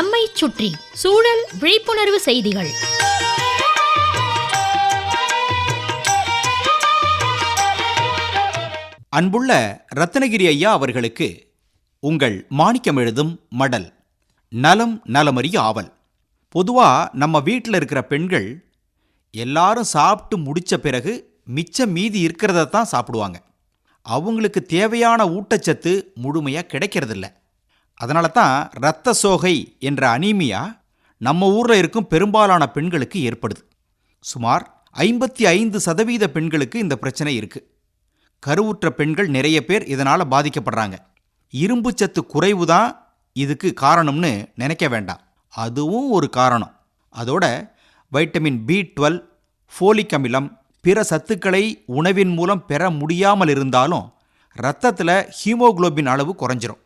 நம்மை சுற்றி சூழல் விழிப்புணர்வு செய்திகள். அன்புள்ள ரத்னகிரி ஐயா அவர்களுக்கு உங்கள் மாணிக்கம் எழுதும் மடல் நலம் நலமறிய ஆவல். பொதுவா நம்ம வீட்டில் இருக்கிற பெண்கள் எல்லாரும் சாப்பிட்டு முடிச்ச பிறகு மிச்சம் மீதி இருக்கிறத தான் சாப்பிடுவாங்க. அவங்களுக்கு தேவையான ஊட்டச்சத்து முழுமையாக கிடைக்கிறதில்ல. அதனால தான் இரத்த சோகை என்ற அனீமியா நம்ம ஊரில் இருக்கும் பெரும்பாலான பெண்களுக்கு ஏற்படுது. சுமார் ஐம்பத்தி ஐந்து சதவீத பெண்களுக்கு இந்த பிரச்சனை இருக்குது கருவுற்ற பெண்கள் நிறைய பேர் இதனால் பாதிக்கப்படுறாங்க. இரும்புச்சத்து குறைவு தான் இதுக்கு காரணம்னு நினைக்க வேண்டாம். அதுவும் ஒரு காரணம். அதோட வைட்டமின் பி டுவெல் ஃபோலிக் அமிலம் பிற சத்துக்களை உணவின் மூலம் பெற முடியாமல் இருந்தாலும் ரத்தத்தில் ஹீமோகுளோபின் அளவு குறைஞ்சிரும்.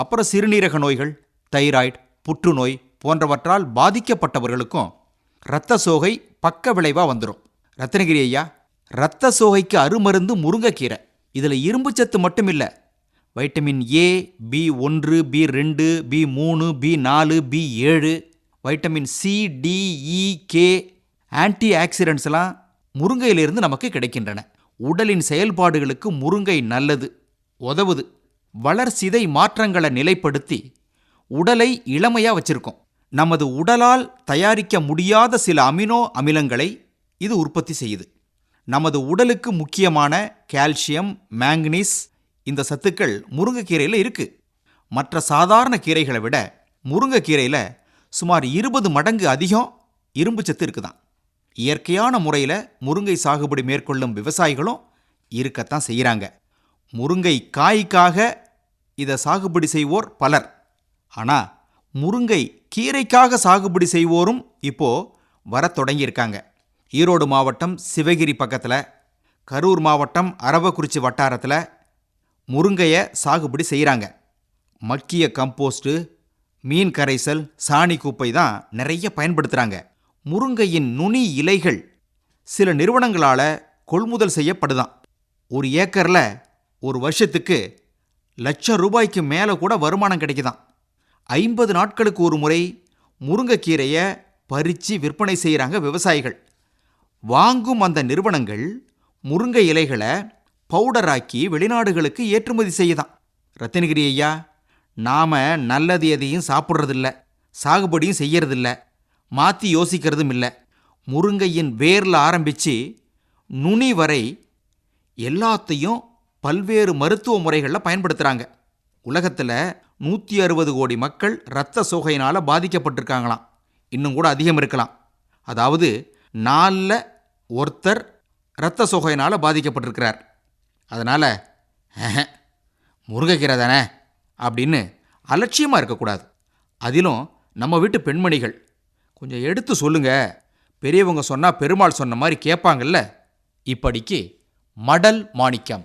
அப்புறம் சிறுநீரக நோய்கள் தைராய்டு புற்றுநோய் போன்றவற்றால் பாதிக்கப்பட்டவர்களுக்கும் இரத்த சோகை பக்க விளைவாக வந்துடும் ரத்னகிரி ஐயா இரத்த சோகைக்கு அருமருந்து முருங்கைக்கீரை. இதில் இரும்புச்சத்து மட்டும் இல்லை வைட்டமின் ஏ பி ஒன்று பி ரெண்டு பி மூணு பி நாலு பி ஏழு vitamin C D K anti ஆக்சிடென்ட்ஸ்லாம் முருங்கையிலிருந்து நமக்கு கிடைக்கின்றன. உடலின் செயல்பாடுகளுக்கு முருங்கை நல்லது உதவுது. வளர்சிதை மாற்றங்களை நிலைப்படுத்தி உடலை இளமையாக வச்சுருக்கோம். நமது உடலால் தயாரிக்க முடியாத சில அமினோ அமிலங்களை இது உற்பத்தி செய்யுது. நமது உடலுக்கு முக்கியமான கால்சியம் மேங்கனீஸ் இந்த சத்துக்கள் முருங்கைக்கீரையில் இருக்கு. மற்ற சாதாரண கீரைகளை விட முருங்கைக்கீரையில் சுமார் இருபது மடங்கு அதிகம் இரும்பு சத்து இருக்குதான். இயற்கையான முறையில் முருங்கை சாகுபடி மேற்கொள்ளும் விவசாயிகளும் இருக்கத்தான் செய்கிறாங்க முருங்கை காய்க்காக இதை சாகுபடி செய்வோர் பலர். ஆனால் முருங்கை கீரைக்காக சாகுபடி செய்வோரும் இப்போ வரத் தொடங்கியிருக்காங்க. ஈரோடு மாவட்டம் சிவகிரி பக்கத்தில் கரூர் மாவட்டம் அரவக்குறிச்சி வட்டாரத்தில் முருங்கையை சாகுபடி செய்கிறாங்க மக்கிய கம்போஸ்ட்டு மீன் கரைசல் சாணி குப்பை தான் நிறைய பயன்படுத்துகிறாங்க முருங்கையின் நுனி இலைகள் சில நிறுவனங்களால் கொள்முதல் செய்யப்படுதான். ஒரு ஏக்கரில் ஒரு வருஷத்துக்கு லட்சம் ரூபாய்க்கு மேலே கூட வருமானம் கிடைக்குதான். ஐம்பது நாட்களுக்கு ஒரு முறை முருங்கைக்கீரையை பறித்து விற்பனை செய்கிறாங்க விவசாயிகள். வாங்கும் அந்த நிறுவனங்கள் முருங்கை இலைகளை பவுடராக்கி வெளிநாடுகளுக்கு ஏற்றுமதி செய்யுதான். ரத்தினகிரி ஐயா நாம் நல்லது எதையும் சாப்பிட்றதில்ல சாகுபடியும் செய்யறதில்ல மாற்றி யோசிக்கிறதும் இல்லை. முருங்கையின் வேரில் ஆரம்பித்து நுனி வரை எல்லாத்தையும் பல்வேறு மருத்துவ முறைகளில் பயன்படுத்துகிறாங்க உலகத்தில் நூற்றி அறுபது கோடி மக்கள் இரத்த சோகையினால் பாதிக்கப்பட்டிருக்காங்களாம். இன்னும் கூட அதிகம் இருக்கலாம். அதாவது நாலில் ஒருத்தர் இரத்த சோகையினால் பாதிக்கப்பட்டிருக்கிறார். அதனால் முருங்கைக்கீரை தானே? அப்படின்னு அலட்சியமாக இருக்கக்கூடாது. அதிலும் நம்ம வீட்டு பெண்மணிகள் கொஞ்சம் எடுத்து சொல்லுங்கள் பெரியவங்க சொன்னால் பெருமாள் சொன்ன மாதிரி கேட்பாங்கல்ல. இப்படிக்கு மடல் மாணிக்கம்.